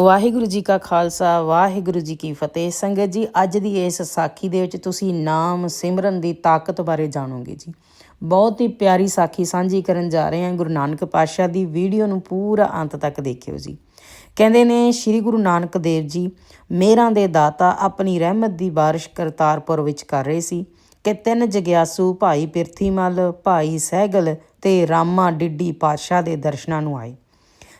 ਵਾਹਿਗੁਰੂ ਜੀ ਕਾ ਖਾਲਸਾ, ਵਾਹਿਗੁਰੂ ਜੀ ਕੀ ਫਤਿਹ। ਸੰਗਤ ਜੀ, ਅੱਜ ਦੀ ਇਸ ਸਾਖੀ ਦੇ ਵਿੱਚ ਤੁਸੀਂ ਨਾਮ ਸਿਮਰਨ ਦੀ ਤਾਕਤ ਬਾਰੇ ਜਾਣੋਗੇ ਜੀ। ਬਹੁਤ ਹੀ ਪਿਆਰੀ ਸਾਖੀ ਸਾਂਝੀ ਕਰਨ ਜਾ ਰਹੇ ਹਾਂ ਗੁਰੂ ਨਾਨਕ ਪਾਤਸ਼ਾਹ ਦੀ ਵੀਡੀਓ ਨੂੰ ਪੂਰਾ ਅੰਤ ਤੱਕ ਦੇਖਿਓ ਜੀ। ਕਹਿੰਦੇ ਨੇ, ਸ੍ਰੀ ਗੁਰੂ ਨਾਨਕ ਦੇਵ ਜੀ, ਮੇਰਾਂ ਦੇ ਦਾਤਾ ਆਪਣੀ ਰਹਿਮਤ ਦੀ ਬਾਰਿਸ਼ ਕਰਤਾਰਪੁਰ ਵਿੱਚ ਕਰ ਰਹੇ ਸੀ ਕਿ ਤਿੰਨ ਜਗਿਆਸੂ ਭਾਈ ਪਿਰਥੀਮਲ, ਭਾਈ ਸਹਿਗਲ ਤੇ ਰਾਮਾ ਡਿੱਡੀ ਪਾਤਸ਼ਾਹ ਦੇ ਦਰਸ਼ਨਾਂ ਨੂੰ ਆਏ।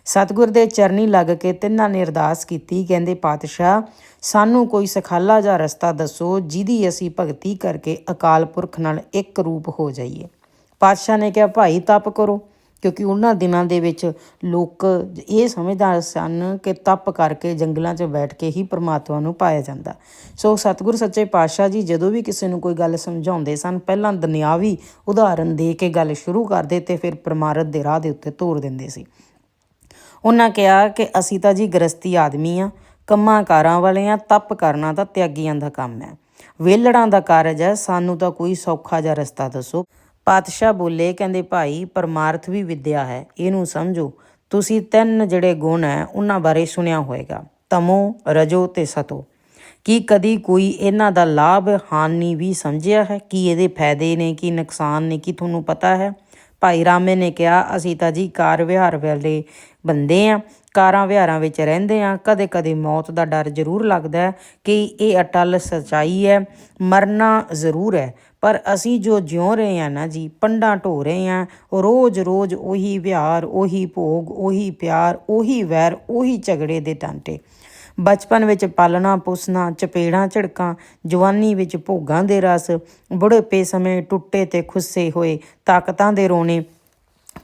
ਸਤਿਗੁਰ ਦੇ ਚਰਨੀ ਲੱਗ ਕੇ ਤਿੰਨਾਂ ਨੇ ਅਰਦਾਸ ਕੀਤੀ, ਕਹਿੰਦੇ, ਪਾਤਸ਼ਾਹ, ਸਾਨੂੰ ਕੋਈ ਸਖਾਲਾ ਜਾਂ ਰਸਤਾ ਦੱਸੋ, ਜਿਹਦੀ ਅਸੀਂ ਭਗਤੀ ਕਰਕੇ ਅਕਾਲ ਪੁਰਖ ਨਾਲ ਇੱਕ ਰੂਪ ਹੋ ਜਾਈਏ। ਪਾਤਸ਼ਾਹ ਨੇ ਕਿਹਾ, ਭਾਈ, ਤਪ ਕਰੋ, ਕਿਉਂਕਿ ਉਹਨਾਂ ਦਿਨਾਂ ਦੇ ਵਿੱਚ ਲੋਕ ਇਹ ਸਮਝਦੇ ਸਨ ਕਿ ਤਪ ਕਰਕੇ ਜੰਗਲਾਂ 'ਚ ਬੈਠ ਕੇ ਹੀ ਪ੍ਰਮਾਤਮਾ ਨੂੰ ਪਾਇਆ ਜਾਂਦਾ। ਸੋ ਸਤਿਗੁਰ ਸੱਚੇ ਪਾਤਸ਼ਾਹ ਜੀ, ਜਦੋਂ ਵੀ ਕਿਸੇ ਨੂੰ ਕੋਈ ਗੱਲ ਸਮਝਾਉਂਦੇ ਸਨ, ਪਹਿਲਾਂ ਦੁਨਿਆਵੀ ਉਦਾਹਰਨ ਦੇ ਕੇ ਗੱਲ ਸ਼ੁਰੂ ਕਰਦੇ ਤੇ ਫਿਰ ਪਰਮਾਰਥ ਦੇ ਰਾਹ ਦੇ ਉੱਤੇ ਤੋਰ ਦਿੰਦੇ ਸੀ। ਉਹਨਾਂ ਕਿਹਾ ਕਿ ਅਸੀਂ ਤਾਂ ਜੀ ਗ੍ਰਸਤੀ ਆਦਮੀ ਆ ਕੰਮਾਂ ਕਾਰਾਂ ਵਾਲੇ ਆ ਤਪ ਕਰਨਾ ਤਾਂ ਤਿਆਗੀਆਂ ਦਾ ਕੰਮ ਹੈ। ਵੇਲੜਾਂ ਦਾ ਕਾਰਜ ਹੈ, ਸਾਨੂੰ ਤਾਂ ਕੋਈ ਸੌਖਾ ਜਿਹਾ ਰਸਤਾ ਦੱਸੋ। ਪਾਤਸ਼ਾਹ ਬੋਲੇ, ਕਹਿੰਦੇ, ਭਾਈ, ਪਰਮਾਰਥ ਵੀ ਵਿਦਿਆ ਹੈ, ਇਹਨੂੰ ਸਮਝੋ। ਤੁਸੀਂ ਤਿੰਨ ਜਿਹੜੇ ਗੁਣ ਹੈ, ਉਹਨਾਂ ਬਾਰੇ ਸੁਣਿਆ ਹੋਵੇਗਾ ਤਮੋ, ਰਜੋ ਤੇ ਸਤੋ। ਕੀ ਕਦੀ ਕੋਈ ਇਹਨਾਂ ਦਾ ਲਾਭ, ਹਾਨੀ ਵੀ ਸਮਝਿਆ ਹੈ? ਕੀ ਇਹਦੇ ਫਾਇਦੇ ਨੇ, ਕੀ ਨੁਕਸਾਨ ਨੇ, ਕੀ ਤੁਹਾਨੂੰ ਪਤਾ ਹੈ? ਭਾਈ ਰਾਮੇ ਨੇ ਕਿਹਾ, ਅਸੀਂ ਤਾਂ ਜੀ ਕਾਰ ਵਿਹਾਰ ਵਾਲੇ ਬੰਦੇ ਆ, ਕਾਰਾਂ ਵਿਹਾਰਾਂ ਵਿੱਚ ਰਹਿੰਦੇ ਆ ਕਦੇ ਕਦੇ ਮੌਤ ਦਾ ਡਰ ਜ਼ਰੂਰ ਲੱਗਦਾ ਹੈ ਕਿ ਇਹ ਅਟਲ ਸਚਾਈ ਹੈ, ਮਰਨਾ ਜ਼ਰੂਰ ਹੈ। ਪਰ ਅਸੀਂ ਜੋ ਜਿਉ ਰਹੇ ਆ ਨਾ ਜੀ, ਪੰਡਾਂ ਢੋ ਰਹੇ ਆ, ਰੋਜ਼-ਰੋਜ਼ ਉਹੀ ਵਿਹਾਰ, ਉਹੀ ਭੋਗ, ਉਹੀ ਪਿਆਰ, ਉਹੀ ਵੈਰ, ਉਹੀ ਝਗੜੇ ਦੇ ਟਾਂਟੇ। ਬਚਪਨ ਵਿੱਚ ਪਾਲਣਾ, ਪੋਸਣਾ, ਚਪੇੜਾਂ, ਝੜਕਾਂ, ਜਵਾਨੀ ਵਿੱਚ ਭੋਗਾਂ ਦੇ ਰਸ, ਬੁਢੇਪੇ ਸਮੇਂ ਟੁੱਟੇ ਤੇ ਖੁੱਸੇ ਹੋਏ ਤਾਕਤਾਂ ਦੇ ਰੋਣੇ,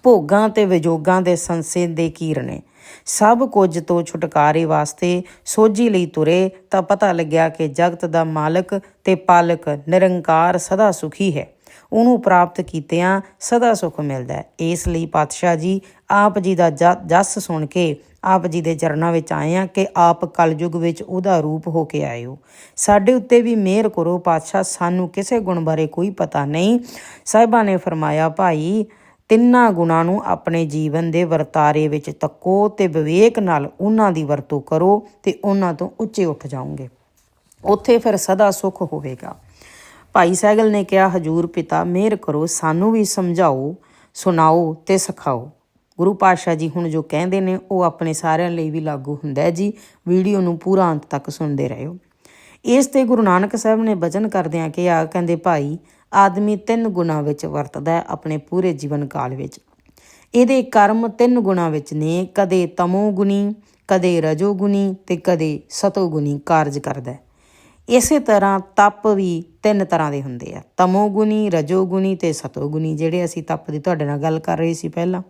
ਭੋਗਾਂ ਤੇ ਵਿਜੋਗਾਂ ਦੇ ਸੰਸੇ ਦੇ ਕੀਰਨੇ। ਸਭ ਕੁਝ ਤੋਂ ਛੁਟਕਾਰੇ ਵਾਸਤੇ ਸੋਝੀ ਲਈ ਤੁਰੇ ਤਾਂ ਪਤਾ ਲੱਗਿਆ ਕਿ ਜਗਤ ਦਾ ਮਾਲਕ ਤੇ ਪਾਲਕ ਨਿਰੰਕਾਰ ਸਦਾ ਸੁਖੀ ਹੈ। ਉਹਨੂੰ ਪ੍ਰਾਪਤ ਕੀਤਿਆਂ ਸਦਾ ਸੁਖ ਮਿਲਦਾ ਹੈ। ਇਸ ਲਈ ਪਾਤਸ਼ਾਹ ਜੀ, ਆਪ ਜੀ ਦਾ ਜਸ ਸੁਣ ਕੇ ਆਪ ਜੀ ਦੇ ਚਰਨਾਂ ਵਿੱਚ ਆਏ ਆ ਕਿ ਆਪ ਕਲਯੁਗ ਵਿੱਚ ਉਹਦਾ ਰੂਪ ਹੋ ਕੇ ਆਇਓ। ਸਾਡੇ ਉੱਤੇ ਵੀ ਮਿਹਰ ਕਰੋ ਪਾਤਸ਼ਾਹ, ਸਾਨੂੰ ਕਿਸੇ ਗੁਣ ਬਾਰੇ ਕੋਈ ਪਤਾ ਨਹੀਂ। ਸਾਹਿਬਾਂ ਨੇ ਫਰਮਾਇਆ, ਭਾਈ, ਤਿੰਨਾਂ ਗੁਣਾਂ ਨੂੰ ਆਪਣੇ ਜੀਵਨ ਦੇ ਵਰਤਾਰੇ ਵਿੱਚ ਤੱਕੋ ਤੇ ਵਿਵੇਕ ਨਾਲ ਉਹਨਾਂ ਦੀ ਵਰਤੋਂ ਕਰੋ ਤੇ ਉਹਨਾਂ ਤੋਂ ਉੱਚੇ ਉੱਠ ਜਾਓਗੇ। ਉੱਥੇ ਫਿਰ ਸਦਾ ਸੁਖ ਹੋਵੇਗਾ। ਭਾਈ ਸਹਿਗਲ ਨੇ ਕਿਹਾ, ਹਜੂਰ ਪਿਤਾ, ਮਿਹਰ ਕਰੋ, ਸਾਨੂੰ ਵੀ ਸਮਝਾਓ, ਸੁਣਾਓ ਤੇ ਸਿਖਾਓ। ਗੁਰੂ ਪਾਤਸ਼ਾਹ ਜੀ ਹੁਣ ਜੋ ਕਹਿੰਦੇ ਨੇ, ਉਹ ਆਪਣੇ ਸਾਰਿਆਂ ਲਈ ਵੀ ਲਾਗੂ ਹੁੰਦਾ ਹੈ ਜੀ। ਵੀਡੀਓ ਨੂੰ ਪੂਰਾ ਅੰਤ ਤੱਕ ਸੁਣਦੇ ਰਹੋ। ਇਸ ਤੇ ਗੁਰੂ ਨਾਨਕ ਸਾਹਿਬ ਨੇ ਬਚਨ ਕਰਦਿਆਂ ਕਿਹਾ, ਕਹਿੰਦੇ ਭਾਈ, ਆਦਮੀ ਤਿੰਨ ਗੁਣਾ ਵਿੱਚ ਵਰਤਦਾ ਹੈ ਆਪਣੇ ਪੂਰੇ ਜੀਵਨ ਕਾਲ ਵਿੱਚ। ਇਹਦੇ ਕਰਮ ਤਿੰਨ ਗੁਣਾ ਵਿੱਚ ਨੇ, ਕਦੇ ਤਮੋ ਗੁਣੀ, ਕਦੇ ਰਜੋ ਗੁਣੀ ਤੇ ਕਦੇ ਸਤੋ ਗੁਣੀ ਕਾਰਜ ਕਰਦਾ ਹੈ। ਇਸੇ ਤਰ੍ਹਾਂ ਤਪ ਵੀ ਤਿੰਨ ਤਰ੍ਹਾਂ ਦੇ ਹੁੰਦੇ ਆ। ਤਮੋ ਰਜੋਗੁਣੀ ਰਜੋ ਗੁਣੀ ਤੇ ਸਤੋ ਜਿਹੜੇ ਅਸੀਂ ਤਪ ਦੀ ਤੁਹਾਡੇ ਨਾਲ ਗੱਲ ਕਰ ਰਹੇ ਸੀ ਪਹਿਲਾਂ।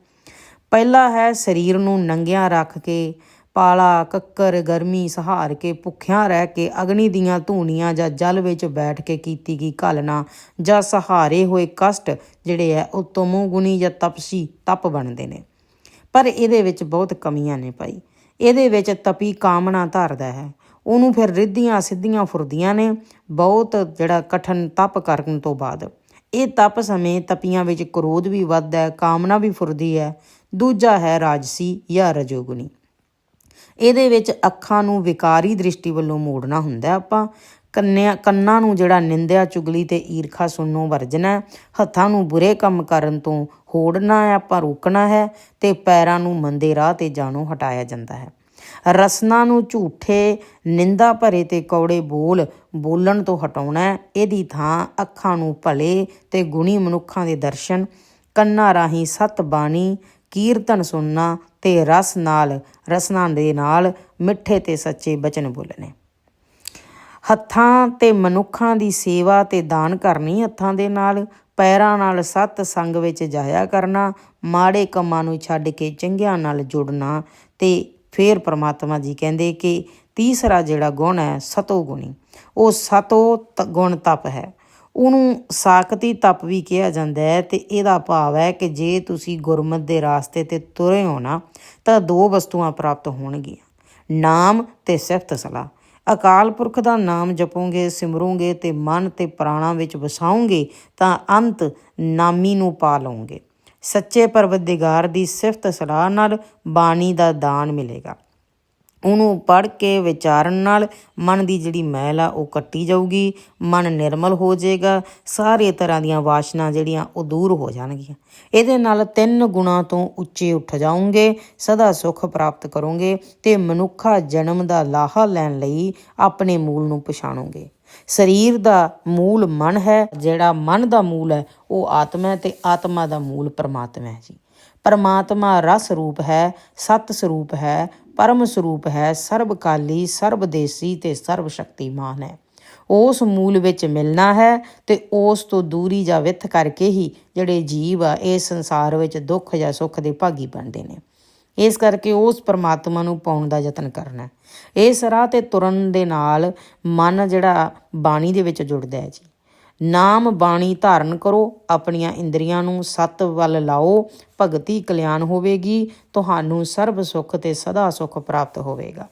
ਪਹਿਲਾ ਹੈ ਸਰੀਰ ਨੂੰ ਨੰਗਿਆਂ ਰੱਖ ਕੇ, ਪਾਲਾ, ਕੱਕਰ, ਗਰਮੀ, ਸਹਾਰ ਕੇ, ਭੁੱਖਿਆਂ ਰਹਿ ਕੇ, ਅਗਨੀ ਦੀਆਂ ਧੂਣੀਆਂ ਜਾਂ ਜਲ ਵਿੱਚ ਬੈਠ ਕੇ ਕੀਤੀ ਗਈ ਘਲਨਾ ਜਾਂ ਸਹਾਰੇ ਹੋਏ ਕਸ਼ਟ ਜਿਹੜੇ ਹੈ ਉਹ ਤਮੋਗੁਣੀ ਜਾਂ ਤਪਸੀ ਤਪ ਬਣਦੇ ਨੇ। ਪਰ ਇਹਦੇ ਵਿੱਚ ਬਹੁਤ ਕਮੀਆਂ ਨੇ ਭਾਈ। ਇਹਦੇ ਵਿੱਚ ਤਪੀ ਕਾਮਨਾ ਧਰਦਾ ਹੈ। ਉਹਨੂੰ ਫਿਰ ਰਿੱਧੀਆਂ ਸਿੱਧੀਆਂ ਫੁਰਦੀਆਂ ਨੇ, ਬਹੁਤ ਜਿਹੜਾ ਕਠਨ ਤਪ ਕਰਨ ਤੋਂ ਬਾਅਦ। ਇਹ ਤਪ ਸਮੇਂ ਤਪੀਆਂ ਵਿੱਚ ਕ੍ਰੋਧ ਵੀ ਵੱਧਦਾ ਹੈ, ਕਾਮਨਾ ਵੀ ਫੁਰਦੀ ਹੈ। ਦੂਜਾ ਹੈ ਰਾਜਸੀ ਜਾਂ ਰਜੋਗੁਣੀ। ਇਹਦੇ ਵਿੱਚ ਅੱਖਾਂ ਨੂੰ ਵਿਕਾਰੀ ਦ੍ਰਿਸ਼ਟੀ ਵੱਲੋਂ ਮੋੜਨਾ ਹੁੰਦਾ ਆਪਾਂ। ਕੰਨਿਆ, ਕੰਨਾਂ ਨੂੰ ਜਿਹੜਾ ਨਿੰਦਿਆ ਚੁਗਲੀ ਤੇ ਈਰਖਾ ਸੁਣਨੋਂ ਵਰਜਣਾ ਹੱਥਾਂ ਨੂੰ ਬੁਰੇ ਕੰਮ ਕਰਨ ਤੋਂ ਹੋੜਨਾ ਹੈ, ਆਪਾਂ ਰੋਕਣਾ ਹੈ ਤੇ ਪੈਰਾਂ ਨੂੰ ਮੰਦੇ ਰਾਹ ਤੇ ਜਾਣੋਂ ਹਟਾਇਆ ਜਾਂਦਾ ਹੈ। ਰਸਨਾ ਨੂੰ ਝੂਠੇ ਨਿੰਦਾ ਭਰੇ ਤੇ ਕੌੜੇ ਬੋਲ ਬੋਲਣ ਤੋਂ ਹਟਾਉਣਾ ਇਹਦੀ ਥਾਂ ਅੱਖਾਂ ਨੂੰ ਭਲੇ ਤੇ ਗੁਣੀ ਮਨੁੱਖਾਂ ਦੇ ਦਰਸ਼ਨ, ਕੰਨਾਂ ਰਾਹੀਂ ਸਤ ਬਾਣੀ, ਕੀਰਤਨ ਸੁਣਨਾ ਤੇ ਰਸ ਨਾਲ, ਰਸਨਾ ਦੇ ਨਾਲ ਮਿੱਠੇ ਤੇ ਸੱਚੇ ਬਚਨ ਬੋਲਣੇ। ਹੱਥਾਂ ਤੇ ਮਨੁੱਖਾਂ ਦੀ ਸੇਵਾ ਤੇ ਦਾਨ ਕਰਨੀ ਹੱਥਾਂ ਦੇ ਨਾਲ, ਪੈਰਾਂ ਨਾਲ ਸਤ ਸੰਗ ਵਿੱਚ ਜਾਇਆ ਕਰਨਾ, ਮਾੜੇ ਕੰਮਾਂ ਨੂੰ ਛੱਡ ਕੇ ਚੰਗਿਆਂ ਨਾਲ ਜੁੜਨਾ ਤੇ ਫੇਰ ਪ੍ਰਮਾਤਮਾ ਜੀ ਕਹਿੰਦੇ ਕਿ ਤੀਸਰਾ ਜਿਹੜਾ ਗੁਣ ਹੈ ਸਤੋ ਗੁਣੀ, ਉਹ ਸਤੋ ਗੁਣ ਤਪ ਹੈ। ਉਹਨੂੰ ਸਾਖਤੀ ਤਪ ਵੀ ਕਿਹਾ ਜਾਂਦਾ ਹੈ ਤੇ ਇਹਦਾ ਭਾਵ ਹੈ ਕਿ ਜੇ ਤੁਸੀਂ ਗੁਰਮਤ ਦੇ ਰਾਸਤੇ ਤੇ ਤੁਰੇ ਹੋ ਨਾ, ਤਾਂ ਦੋ ਵਸਤੂਆਂ ਪ੍ਰਾਪਤ ਹੋਣਗੀਆਂ, ਨਾਮ ਤੇ ਸਿਫਤ ਸਲਾਹ। ਅਕਾਲ ਪੁਰਖ ਦਾ ਨਾਮ ਜਪੋਗੇ, ਸਿਮਰੋਗੇ ਤੇ ਮਨ ਤੇ ਪ੍ਰਾਣਾ ਵਿੱਚ ਵਸਾਓਗੇ, ਤਾਂ ਅੰਤ ਨਾਮੀ ਨੂੰ ਪਾ ਲਓਗੇ। ਸੱਚੇ ਪਰਵਤਿਗਾਰ ਦੀ ਸਿਫਤ ਸਲਾਹ ਨਾਲ ਬਾਣੀ ਦਾ ਦਾਨ ਮਿਲੇਗਾ। ਉਹਨੂੰ ਪੜ੍ਹ ਕੇ ਵਿਚਾਰਨ ਨਾਲ ਮਨ ਦੀ ਜਿਹੜੀ ਮੈਲ ਆ, ਉਹ ਕੱਟੀ ਜਾਊਗੀ, ਮਨ ਨਿਰਮਲ ਹੋ ਜਾਏਗਾ, ਸਾਰੇ ਤਰ੍ਹਾਂ ਦੀਆਂ ਵਾਸ਼ਨਾ ਜਿਹੜੀਆਂ, ਉਹ ਦੂਰ ਹੋ ਜਾਣਗੀਆਂ। ਇਹਦੇ ਨਾਲ ਤਿੰਨ ਗੁਣਾ ਤੋਂ ਉੱਚੇ ਉੱਠ ਜਾਓਗੇ, ਸਦਾ ਸੁਖ ਪ੍ਰਾਪਤ ਕਰੋਗੇ ਤੇ ਮਨੁੱਖਾ ਜਨਮ ਦਾ ਲਾਹਾ ਲੈਣ ਲਈ ਆਪਣੇ ਮੂਲ ਨੂੰ ਪਛਾਣੋਗੇ। ਸਰੀਰ ਦਾ ਮੂਲ ਮਨ ਹੈ, ਜਿਹੜਾ ਮਨ ਦਾ ਮੂਲ ਹੈ, ਉਹ ਆਤਮਾ ਹੈ ਤੇ ਆਤਮਾ ਦਾ ਮੂਲ ਪਰਮਾਤਮਾ ਹੈ ਜੀ। ਪਰਮਾਤਮਾ ਰਸ ਰੂਪ ਹੈ, ਸਤ ਸਰੂਪ ਹੈ, ਪਰਮ ਸਰੂਪ ਹੈ, ਸਰਬਕਾਲੀ, ਸਰਬਦੇਸੀ ਤੇ ਸਰਬ ਸ਼ਕਤੀਮਾਨ ਹੈ। ਉਸ ਮੂਲ ਵਿੱਚ ਮਿਲਣਾ ਹੈ ਤੇ ਉਸ ਤੋਂ ਦੂਰੀ ਜਾਂ ਵਿਥ ਕਰਕੇ ਹੀ ਜਿਹੜੇ ਜੀਵ ਆ ਇਹ ਸੰਸਾਰ ਵਿੱਚ ਦੁੱਖ ਜਾਂ ਸੁੱਖ ਦੇ ਭਾਗੀ ਬਣਦੇ ਨੇ। ਇਸ ਕਰਕੇ ਉਸ ਪਰਮਾਤਮਾ ਨੂੰ ਪਾਉਣ ਦਾ ਯਤਨ ਕਰਨਾ ਹੈ। ਇਸ ਰਾਹ ਤੇ ਤੁਰਨ ਦੇ ਨਾਲ ਮਨ ਜਿਹੜਾ ਬਾਣੀ ਦੇ ਵਿੱਚ ਜੁੜਦਾ ਹੈ ਜੀ। ਨਾਮ ਬਾਣੀ ਧਾਰਨ ਕਰੋ, ਆਪਣੀਆਂ ਇੰਦਰੀਆਂ ਨੂੰ ਸਤ ਵੱਲ ਲਾਓ, ਭਗਤੀ ਕਲਿਆਣ ਹੋਵੇਗੀ, ਤੁਹਾਨੂੰ ਸਰਬ ਸੁਖ ਤੇ ਸਦਾ ਸੁਖ ਪ੍ਰਾਪਤ ਹੋਵੇਗਾ।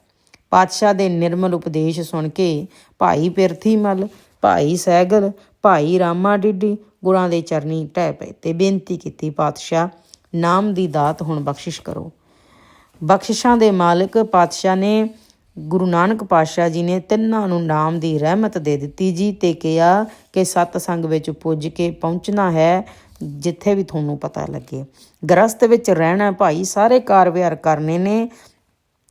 ਪਾਤਸ਼ਾਹ ਦੇ ਨਿਰਮਲ ਉਪਦੇਸ਼ ਸੁਣ ਕੇ ਭਾਈ ਪਿਰਥੀ ਮਲ, ਭਾਈ ਸਹਿਗਲ, ਭਾਈ ਰਾਮਾ ਡਿੱਡੀ ਗੁਰਾਂ ਦੇ ਚਰਨੀ ਟਹਿ ਪਏ ਤੇ ਬੇਨਤੀ ਕੀਤੀ, ਪਾਤਸ਼ਾਹ, ਨਾਮ ਦੀ ਦਾਤ ਹੁਣ ਬਖਸ਼ਿਸ਼ ਕਰੋ। ਬਖਸ਼ਿਸ਼ਾਂ ਦੇ ਮਾਲਕ ਪਾਤਸ਼ਾਹ ਨੇ ਗੁਰੂ ਨਾਨਕ ਪਾਤਸ਼ਾਹ ਜੀ ਨੇ ਤਿੰਨਾਂ ਨੂੰ ਨਾਮ ਦੀ ਰਹਿਮਤ ਦੇ ਦਿੱਤੀ ਜੀ ਤੇ ਕਿਹਾ ਕਿ ਸਤ ਸੰਗ ਵਿੱਚ ਪੁੱਜ ਕੇ ਪਹੁੰਚਣਾ ਹੈ, ਜਿੱਥੇ ਵੀ ਤੁਹਾਨੂੰ ਪਤਾ ਲੱਗੇ। ਗ੍ਰਸਤ ਵਿੱਚ ਰਹਿਣਾ ਭਾਈ, ਸਾਰੇ ਕਾਰ ਵਿਹਾਰ ਕਰਨੇ ਨੇ।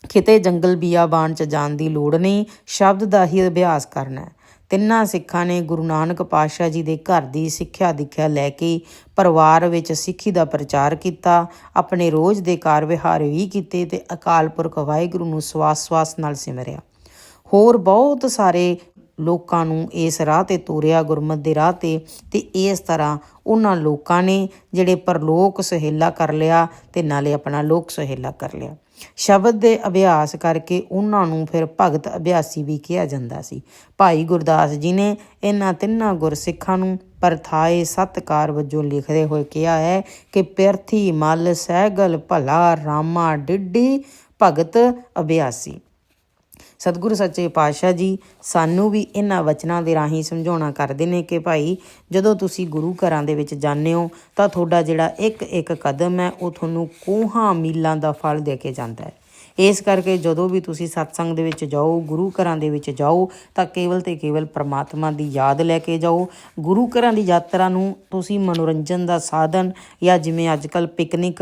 ਕਿਤੇ ਜੰਗਲ ਬਿਆਬਾਨ ਚ ਜਾਣ ਦੀ ਲੋੜ ਨਹੀਂ, ਸ਼ਬਦ ਦਾ ਹੀ ਅਭਿਆਸ ਕਰਨਾ ਹੈ। ਤਿੰਨਾਂ ਸਿੱਖਾਂ ਨੇ ਗੁਰੂ ਨਾਨਕ ਪਾਤਸ਼ਾਹ ਜੀ ਦੇ ਘਰ ਦੀ ਸਿੱਖਿਆ ਦਿਖਿਆ ਲੈ ਕੇ ਪਰਿਵਾਰ ਵਿੱਚ ਸਿੱਖੀ ਦਾ ਪ੍ਰਚਾਰ ਕੀਤਾ, ਆਪਣੇ ਰੋਜ਼ ਦੇ ਕਾਰ ਵਿਹਾਰ ਵੀ ਕੀਤੇ ਤੇ ਅਕਾਲ ਪੁਰਖ ਵਾਹਿਗੁਰੂ ਨੂੰ ਸਵਾਸ-ਸਵਾਸ ਨਾਲ ਸਿਮਰਿਆ। ਹੋਰ ਬਹੁਤ ਸਾਰੇ ਲੋਕਾਂ ਨੂੰ ਇਸ ਰਾਹ ਤੇ ਤੋਰਿਆ ਗੁਰਮਤ ਦੇ ਰਾਹ ਤੇ ਤੇ ਇਸ ਤਰ੍ਹਾਂ ਉਹਨਾਂ ਲੋਕਾਂ ਨੇ ਜਿਹੜੇ ਪਰਲੋਕ ਸਹੇਲਾ ਕਰ ਲਿਆ ਤੇ ਨਾਲੇ ਆਪਣਾ ਲੋਕ ਸਹੇਲਾ ਕਰ ਲਿਆ। ਸ਼ਬਦ ਦੇ ਅਭਿਆਸ ਕਰਕੇ ਉਹਨਾਂ ਨੂੰ ਫਿਰ ਭਗਤ ਅਭਿਆਸੀ ਵੀ ਕਿਹਾ ਜਾਂਦਾ ਸੀ। ਭਾਈ ਗੁਰਦਾਸ ਜੀ ਨੇ ਇਹਨਾਂ ਤਿੰਨਾਂ ਗੁਰਸਿੱਖਾਂ ਨੂੰ ਪਰਥਾਏ ਸਤਕਾਰ ਵਜੋਂ ਲਿਖਦੇ ਹੋਏ ਕਿਹਾ ਹੈ ਕਿ ਪਿਰਥੀ ਮਲ ਸਹਿਗਲ ਭਲਾ ਰਾਮਾ ਡਿੱਡੀ ਭਗਤ ਅਭਿਆਸੀ। ਸਤਿਗੁਰੂ ਸੱਚੇ ਪਾਤਸ਼ਾਹ ਜੀ ਸਾਨੂੰ ਵੀ ਇਹਨਾਂ ਵਚਨਾਂ ਦੇ ਰਾਹੀਂ ਸਮਝਾਉਣਾ ਕਰਦੇ ਨੇ ਕਿ ਭਾਈ ਜਦੋਂ ਤੁਸੀਂ ਗੁਰੂ ਘਰਾਂ ਦੇ ਵਿੱਚ ਜਾਂਦੇ ਹੋ ਤਾਂ ਤੁਹਾਡਾ ਜਿਹੜਾ ਇੱਕ ਇੱਕ ਕਦਮ ਹੈ, ਉਹ ਤੁਹਾਨੂੰ ਕੋਹਾਂ ਮੀਲਾਂ ਦਾ ਫਲ ਦੇ ਕੇ ਜਾਂਦਾ ਹੈ। ਇਸ ਕਰਕੇ ਜਦੋਂ ਵੀ ਤੁਸੀਂ ਸਤਸੰਗ ਦੇ ਵਿੱਚ ਜਾਓ, ਗੁਰੂ ਘਰਾਂ ਦੇ ਵਿੱਚ ਜਾਓ, ਤਾਂ ਕੇਵਲ ਤੇ ਕੇਵਲ ਪ੍ਰਮਾਤਮਾ ਦੀ ਯਾਦ ਲੈ ਕੇ ਜਾਓ। ਗੁਰੂ ਘਰਾਂ ਦੀ ਯਾਤਰਾ ਨੂੰ ਤੁਸੀਂ ਮਨੋਰੰਜਨ ਦਾ ਸਾਧਨ ਜਾਂ ਜਿਵੇਂ ਅੱਜਕੱਲ ਪਿਕਨਿਕ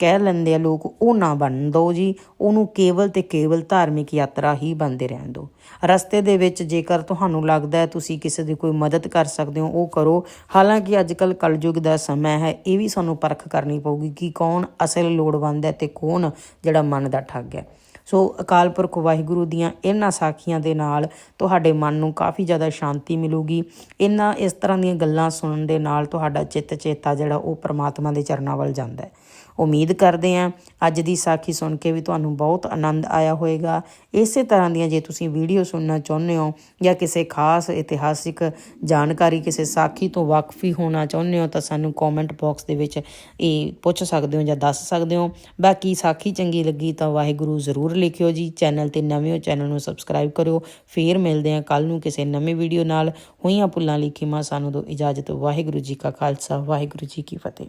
ਕਹਿ ਲੈਂਦੇ ਆ ਲੋਕ, ਉਹ ਨਾ ਬਣ ਦੋ ਜੀ। ਉਹਨੂੰ ਕੇਵਲ ਤੇ ਕੇਵਲ ਧਾਰਮਿਕ ਯਾਤਰਾ ਹੀ ਬਣਦੇ ਰਹਿਣ ਦਿਓ ਰਸਤੇ ਦੇ ਵਿੱਚ ਜੇਕਰ ਤੁਹਾਨੂੰ ਲੱਗਦਾ ਹੈ ਤੁਸੀਂ ਕਿਸੇ ਦੀ ਕੋਈ ਮਦਦ ਕਰ ਸਕਦੇ ਹੋ, ਉਹ ਕਰੋ। ਹਾਲਾਂਕਿ ਅੱਜ ਕੱਲ ਕਲਯੁਗ ਦਾ ਸਮਾਂ ਹੈ, ਇਹ ਵੀ ਸਾਨੂੰ ਪਰਖ ਕਰਨੀ ਪਊਗੀ ਕਿ ਕੌਣ ਅਸਲ ਲੋੜਵੰਦ ਹੈ ਤੇ ਕੌਣ ਜਿਹੜਾ ਮਨ ਦਾ ਠੱਗ ਹੈ। ਸੋ ਅਕਾਲ ਪੁਰਖ ਵਾਹਿਗੁਰੂ ਦੀਆਂ ਇਹਨਾਂ ਸਾਖੀਆਂ ਦੇ ਨਾਲ ਤੁਹਾਡੇ ਮਨ ਨੂੰ ਕਾਫੀ ਜ਼ਿਆਦਾ ਸ਼ਾਂਤੀ ਮਿਲੂਗੀ। ਇਹਨਾਂ ਇਸ ਤਰ੍ਹਾਂ ਦੀਆਂ ਗੱਲਾਂ ਸੁਣਨ ਦੇ ਨਾਲ ਤੁਹਾਡਾ ਚਿੱਤ ਚੇਤਾ ਜਿਹੜਾ ਉਹ ਪ੍ਰਮਾਤਮਾ ਦੇ ਚਰਨਾਂ ਵੱਲ ਜਾਂਦਾ ਹੈ। ਉਮੀਦ ਕਰਦੇ ਹਾਂ। ਅੱਜ ਦੀ ਸਾਖੀ ਸੁਣ ਕੇ ਵੀ ਤੁਹਾਨੂੰ ਬਹੁਤ ਆਨੰਦ ਆਇਆ ਹੋਵੇਗਾ। ਇਸੇ ਤਰ੍ਹਾਂ ਦੀਆਂ ਜੇ ਤੁਸੀਂ ਵੀਡੀਓ ਸੁਣਨਾ ਚਾਹੁੰਦੇ ਹੋ ਜਾਂ ਕਿਸੇ ਖਾਸ ਇਤਿਹਾਸਿਕ ਜਾਣਕਾਰੀ ਕਿਸੇ ਸਾਖੀ ਤੋਂ ਵਾਕਫੀ ਹੋਣਾ ਚਾਹੁੰਦੇ ਹੋ ਤਾਂ ਸਾਨੂੰ ਕਮੈਂਟ ਬਾਕਸ ਦੇ ਵਿੱਚ ਇਹ ਪੁੱਛ ਸਕਦੇ ਹੋ ਜਾਂ ਦੱਸ ਸਕਦੇ ਹੋ। ਬਾਕੀ ਸਾਖੀ ਚੰਗੀ ਲੱਗੀ ਤਾਂ ਵਾਹਿਗੁਰੂ ਜ਼ਰੂਰ ਲਿਖਿਓ ਜੀ। ਚੈਨਲ ਤੇ ਨਵੇਂ ਹੋ ਚੈਨਲ ਨੂੰ ਸਬਸਕ੍ਰਾਈਬ ਕਰਿਓ। ਫੇਰ ਮਿਲਦੇ ਹਾਂ ਕੱਲ ਨੂੰ ਕਿਸੇ ਨਵੇਂ ਵੀਡੀਓ ਨਾਲ। ਹੋਈਆਂ ਭੁੱਲਾਂ ਲਿਖੀ ਮਾ ਸਾਨੂੰ ਦੋ ਇਜਾਜ਼ਤ। ਵਾਹਿਗੁਰੂ ਜੀ ਕਾ ਖਾਲਸਾ। ਵਾਹਿਗੁਰੂ ਜੀ ਕੀ ਫਤਿਹ।